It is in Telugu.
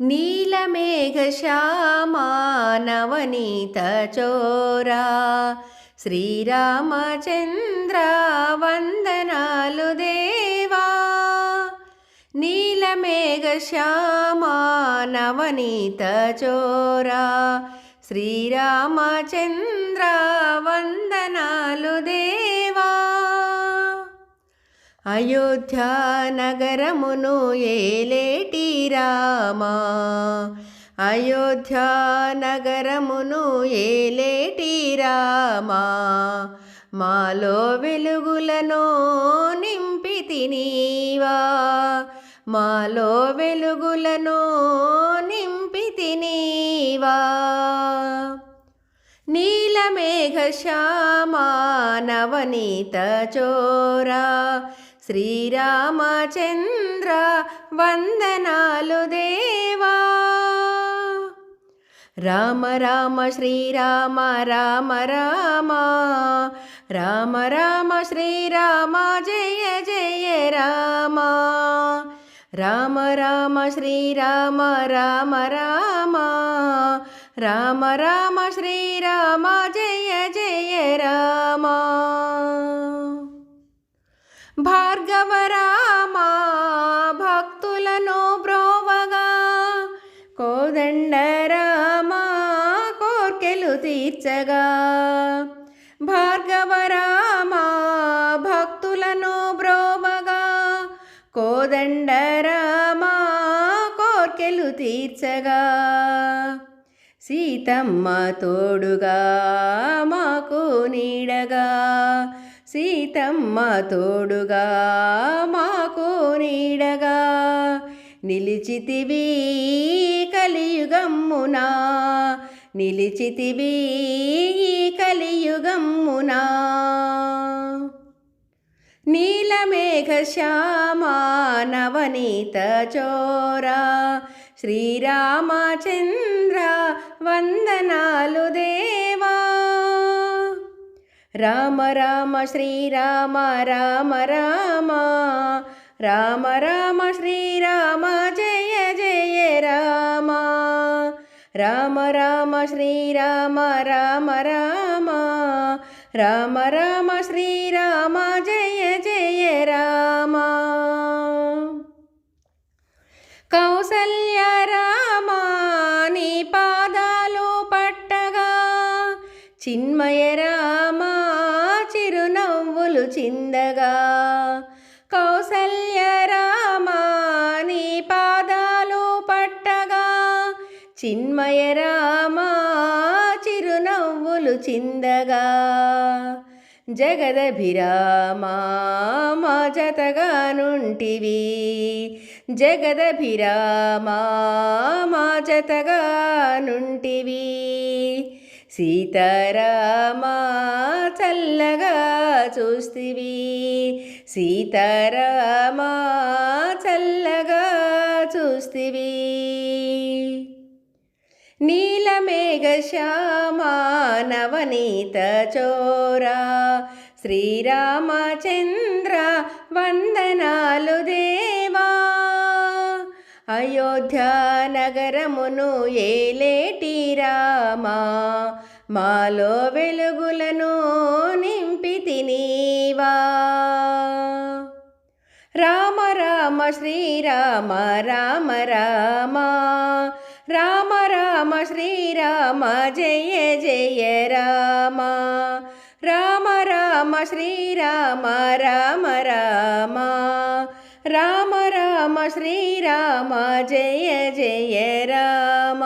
నీలమేఘశ్యామా నవనీత చోరా శ్రీరామచంద్ర వందనాలు దేవా నీలమేఘశ్యామా నవనీత చోరా శ్రీరామచంద్ర వందనాలు దేవా అయోధ్యా నగరమును ఏలేటి రామా? అయోధ్యా నగరమును ఏలేటి రామా? మాలో వెలుగులను నింపి తినీవా? మాలో వెలుగులను నింపి తినీవా? నీలమేఘశ్యామా నవనీత చోరా శ్రీరామచంద్ర వందనాలు దేవా రామ రామ శ్రీరామ రామ రామ రామ రామ శ్రీరామ జయ జయ రామ రామ రామ శ్రీరామ రామ రామ రామ రామ శ్రీరామ జయ జయ రామ భార్గవరామా భక్తులను బ్రోవగా. కోదండరామా కోర్కెలు తీర్చగా. భార్గవరామా భక్తులను బ్రోవగా. కోదండరామా కోర్కెలు తీర్చగా. సీతమ్మ తోడుగా మాకు నీడగా. సీతమ్మ తోడుగా మాకు నీడగా. నిలిచితివి కలియుగమ్మునా నిలిచితివి కలియుగమ్మునా నీలమేఘశ్యామా నవనీత చోరా శ్రీరామచంద్ర వందనాలు దేవా. రామ రామ శ్రీరామ రామ రామ రామ. రామ శ్రీరామ జయ జయ రామ. రామ రామ శ్రీరామ రామ రామ రామ. రామ శ్రీరామ జయ జయ రామ. కౌసల్య రామ నీ పాదాలు పట్టగా. చిన్మయ రామ చిందగా. కౌసల్య రామా నీ పాదాలు పట్టగా. చిన్మయ రామా చిరునవ్వులు చిందగా. జగదభిరామా మా జతగా నుంటివి. జగదభిరామా మా జతగా నుంటివి. సీతారామా చల్లగా చూస్తివి. సీతారామా చల్లగా చూస్తివి. నీలమేఘశ్యామా నవనీత చోరా. శ్రీరామచంద్ర వందనాలు దేవా. అయోధ్యానగరమును ఏలేటి రామా? మాలో వెలుగులను నింపి తినీవా? రామ రామ శ్రీరామ రామ రామ రామ? రామ శ్రీరామ జయ జయ రామ? రామ రామ శ్రీరామ రామ రామ రామ శ్రీరామ జయ జయ రామ